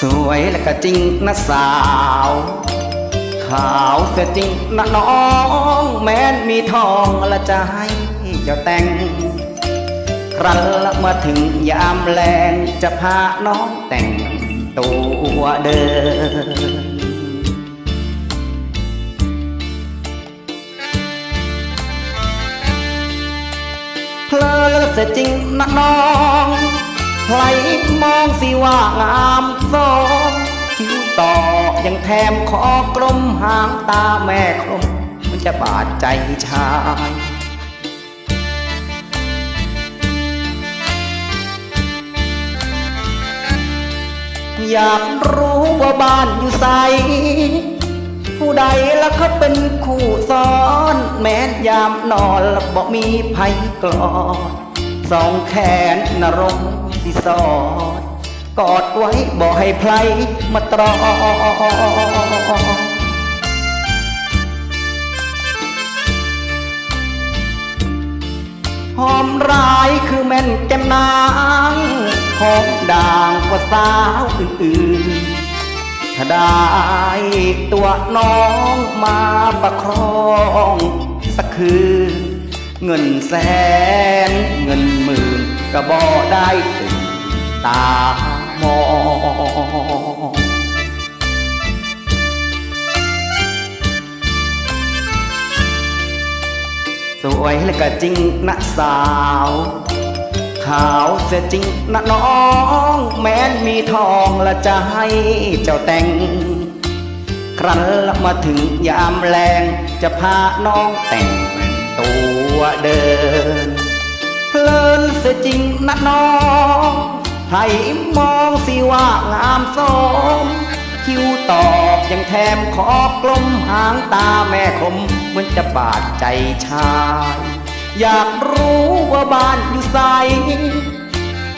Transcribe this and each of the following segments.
สวยและก็จริงนะสาว ขาวเสียจริงนะน้อง แม้นมีทองละจะให้เจ้าแต่ง ครั้นละมาถึงยามแรงจะพาน้องแต่งตัวเดินเพลอเสียจริงนะน้อง ใครมองสิว่างามสองคิ้วต่อยังแถมคอกลมหางตาแม่คมมันจะบาดใจชายอยากรู้ว่าบ้านอยู่ใส ผู้ใดแล้วเขาเป็นคู่ซ้อน แม้ยามนอนแล้วบอกมีภัยกลอดสองแขนนรงิสอดกอดไว้บอกให้ไพลมาตรองหอมร้ายคือแม่นแก้มนางหอมด่างกว่าสาวอื่นๆถ้าได้ตัวน้องมาประครองสักคืนเงินแสนเงินหมื่นก็บ่ได้ตื่น ตามองสวยและก็จริงนะสาว ขาวเสียจริงนะน้อง แม้นมีทองละจะให้เจ้าแต่ง ครั้นละมาถึงยามแรงจะพาน้องแต่งตัวเดิน เพลินเสียจริงนะน้อง ให้มองสิว่างามสม คิ้วตอบยังแถมขอกลมหางตาแม่คมเหมือนจะบาดใจชาย อยากรู้ว่าบ้านอยู่ใส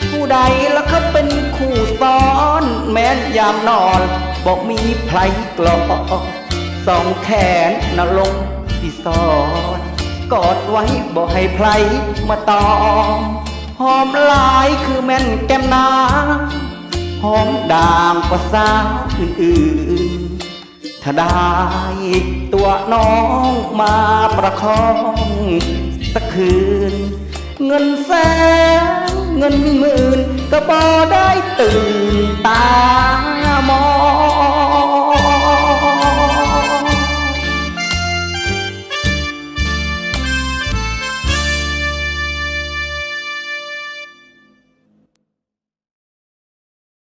ผู้ใดแล้วเขาเป็นคู่ซ้อน แม้นยามนอน บอกมีไพลกลอสองแขนนลงที่ซอน กอดไว้บอกให้ไพลมาตอม หอมลายคือแม่นแก้มนางหอมด่างกว่าสาวอื่นๆ ถ้าได้ตัวน้องมาประคองสักคืน เงินแสนเงินหมื่นก็พอได้ตื่นตา